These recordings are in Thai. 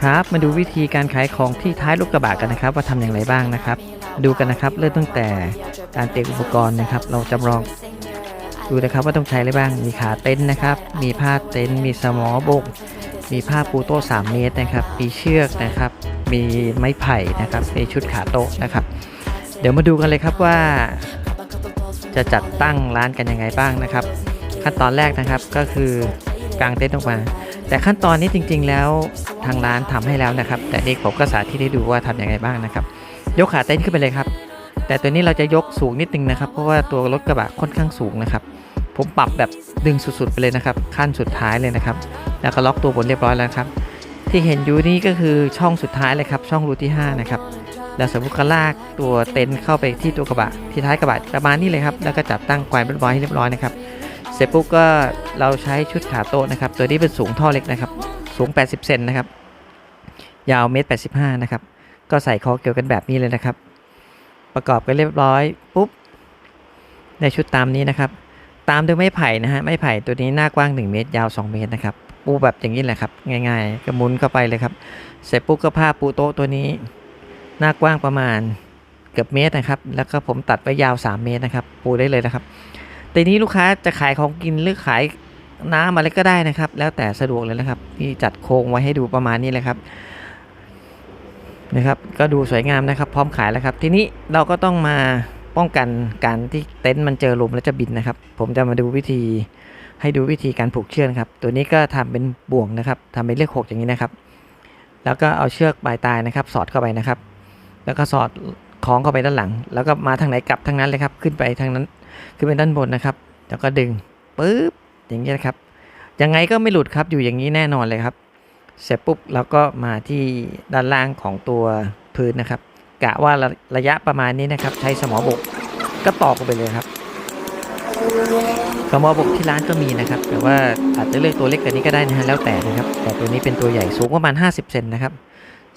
ครับมาดูวิธีการขายของที่ท้ายรถกระบะกันนะครับ ว่าทำอย่างไรบ้างนะครับ ดูกันนะครับเริ่มตั้งแต่การเตรียมอุปกรณ์นะครับ เราจำลองดูนะครับว่าต้องใช้อะไรบ้างมีขาเต็นท์นะครับ มีผ้าเต็นท์มีสมอบกมีผ้าปูโต๊ะ3เมตรนะครับ มีเชือกนะครับ มีไม้ไผ่นะครับมีชุดขาโต๊ะนะครับ เดี๋ยวมาดูกันเลยครับว่า จะจัดตั้งร้านกันยังไงบ้างนะครับ ขั้นตอนแรกนะครับก็คือกางเต็นท์ออกมา แต่ขั้นตอนนี้จริง ๆ แล้วทางร้านทำให้แล้วนะครับ แต่นี่ผมก็สาธิตให้ดูว่าทำยังไงบ้างนะครับ ยกขาเต็นท์ขึ้นไปเลยครับ แต่ตัวนี้เราจะยกสูงนิดนึงนะครับ เพราะว่าตัวรถกระบะค่อนข้างสูงนะครับ ผมปรับแบบดึงสุดๆไปเลยนะครับ ขั้นสุดท้ายเลยนะครับ แล้วก็ล็อกตัวบนเรียบร้อยแล้วครับ ที่เห็นอยู่นี่ก็คือช่องสุดท้ายเลยครับ ช่องรูที่ 5 นะครับแล้วสมมติก็ลากตัวเต็นท์เข้าไปที่ตัวกระบะที่ท้ายกระบะประมาณนี้เลยครับ แล้วก็จับตั้งแกวนเรียบร้อยให้เรียบร้อยนะครับ เสร็จปุ๊บก็เราใช้ชุดขาโต๊ะนะครับ ตัวนี้เป็นสูงท่อเล็กนะครับ สูง 80 เซนนะครับ ยาวเมตร85 นะครับ ก็ใส่คอเกี่ยวกันแบบนี้เลยนะครับ ประกอบกันเรียบร้อยปุ๊บในชุดตามนี้นะครับ ตามด้วยไม้ไผ่นะฮะไม้ไผ่ตัวนี้หน้ากว้าง 1 เมตร ยาว 2 เมตรนะครับ ปูแบบอย่างนี้แหละครับ ง่ายๆ ก็หมุนเข้าไปเลยครับ เสร็จปุ๊บก็ผ้าปูโต๊ะตัวนี้ หน้ากว้างประมาณเกือบเมตรนะครับ แล้วก็ผมตัดไว้ยาว 3 เมตรนะครับ ปูได้เลยนะครับ ทีนี้ลูกค้าจะขายของกินหรือขายน้ำอะไรก็ได้นะครับ แล้วแต่สะดวกเลยนะครับที่จัดโครงไว้ให้ดูประมาณนี้เลยครับนะครับ ก็ดูสวยงามนะครับ พร้อมขายแล้วครับ ทีนี้เราก็ต้องมาป้องกันการที่เต็นท์มันเจอลมแล้วจะบินนะครับ ผมจะมาดูวิธีให้ดูวิธีการผูกเชือกครับ ตัวนี้ก็ทำเป็นบ่วงนะครับทำเป็นเลขหกอย่างนี้นะครับ แล้วก็เอาเชือกปลายตายนะครับ สอดเข้าไปนะครับ แล้วก็สอดคล้องเข้าไปด้านหลัง แล้วก็มาทางไหนกลับทางนั้นเลยครับ ขึ้นไปทางนั้น ขึ้นไปด้านบนนะครับ แล้วก็ดึงปึ๊บอย่างนี้นะครับ ยังไงก็ไม่หลุดครับอยู่อย่างนี้แน่นอนเลยครับ เสร็จปุ๊บเราก็มาที่ด้านล่างของตัวพื้นนะครับ กะว่าระระยะประมาณนี้นะครับ ใช้สมอบกก็ตอกไปเลยครับสมอบกที่ร้านก็มีนะครับ แต่ว่าอาจจะเลือกตัวเล็กกว่านี้ก็ได้นะฮะแล้วแต่นะครับ แต่ตัวนี้เป็นตัวใหญ่สูงประมาณ 50 เซนนะครับ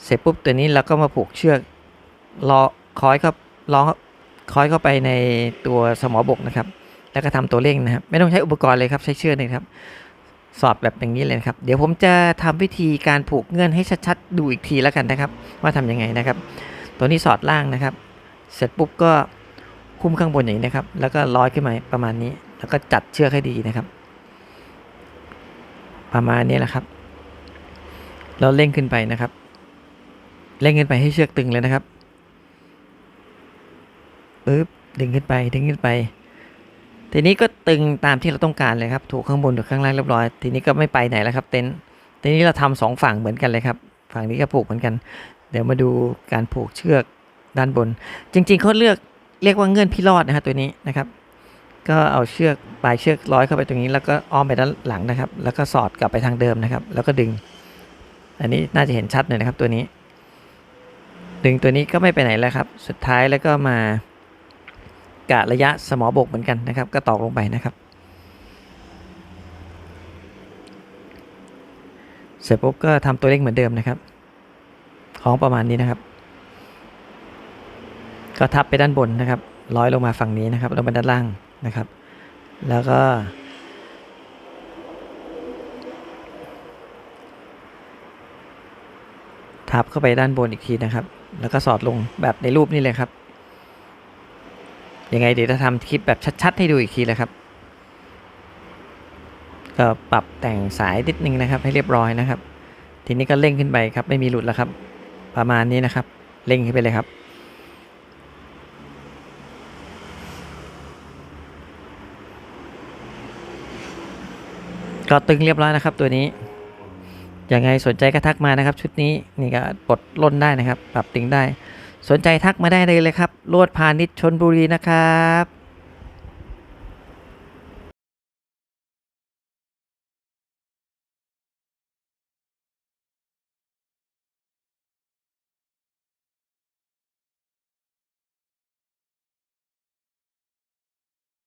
เสร็จปุ๊บตัวนี้เราก็มาผูกเชือกล้อคอยเข้าล้อ คอยเข้าไปในตัวสมอบกนะครับ แล้วก็ทำตัวเร่งนะครับ ไม่ต้องใช้อุปกรณ์เลยครับ ใช้เชือกนี่ครับ สอดแบบอย่างนี้เลยครับ เดี๋ยวผมจะทำวิธีการผูกเงื่อนให้ชัดๆ ดูอีกทีแล้วกันนะครับ ว่าทำยังไงนะครับ ตัวนี้สอดล่างนะครับ เสร็จปุ๊บก็คุ้มข้างบนอย่างนี้นะครับ แล้วก็ร้อยขึ้นมาประมาณนี้ แล้วก็จัดเชือกให้ดีนะครับ ประมาณนี้แหละครับ เราเร่งขึ้นไปนะครับ เร่งขึ้นไปให้เชือกตึงเลยนะครับ ปึ๊บดึงขึ้นไปดึงขึ้นไป ทีนี้ก็ตึงตามที่เราต้องการเลยครับ ถูกข้างบนถูกข้างล่างเรียบร้อย ทีนี้ก็ไม่ไปไหนแล้วครับ เต็นท์ทีนี้เราทำสองฝั่งเหมือนกันเลยครับ ฝั่งนี้ก็ผูกเหมือนกัน เดี๋ยวมาดูการผูกเชือกด้านบน จริงๆเขาเลือกเรียกว่าเงื่อนพี่รอดนะฮะตัวนี้นะครับ ก็เอาเชือกปลายเชือกร้อยเข้าไปตรงนี้ แล้วก็อ้อมไปด้านหลังนะครับ แล้วก็สอดกลับไปทางเดิมนะครับ แล้วก็ดึง อันนี้น่าจะเห็นชัดเลยนะครับตัวนี้ ดึงตัวนี้ก็ไม่ไปไหนแล้วครับ สุดท้ายแล้วก็มา กะระยะสมอบกเหมือนกันนะครับ ก็ตอกลงไปนะครับ เสร็จปุ๊บก็ทำตัวเลขเหมือนเดิมนะครับ ของประมาณนี้นะครับ ก็ทับไปด้านบนนะครับ ร้อยลงมาฝั่งนี้นะครับลงมาด้านล่างนะครับ แล้วก็ทับเข้าไปด้านบนอีกทีนะครับ แล้วก็สอดลงแบบในรูปนี้เลยครับ ยังไงเดี๋ยวจะทำคลิปแบบชัด ๆ ให้ดูอีกทีเลยครับ ก็ปรับแต่งสายนิดนึงนะครับ ให้เรียบร้อยนะครับ ทีนี้ก็เร่งขึ้นไปครับ ไม่มีหลุดแล้วครับ ประมาณนี้นะครับ เร่งขึ้นไปเลยครับก็ตึงเรียบร้อยนะครับตัวนี้ ยังไงสนใจก็ทักมานะครับ ชุดนี้นี่ก็ปลดล่นได้นะครับ ปรับตึงได้ สนใจทักมาได้เลยเลยครับโลดพาณิชย์ชนบุรีนะครับ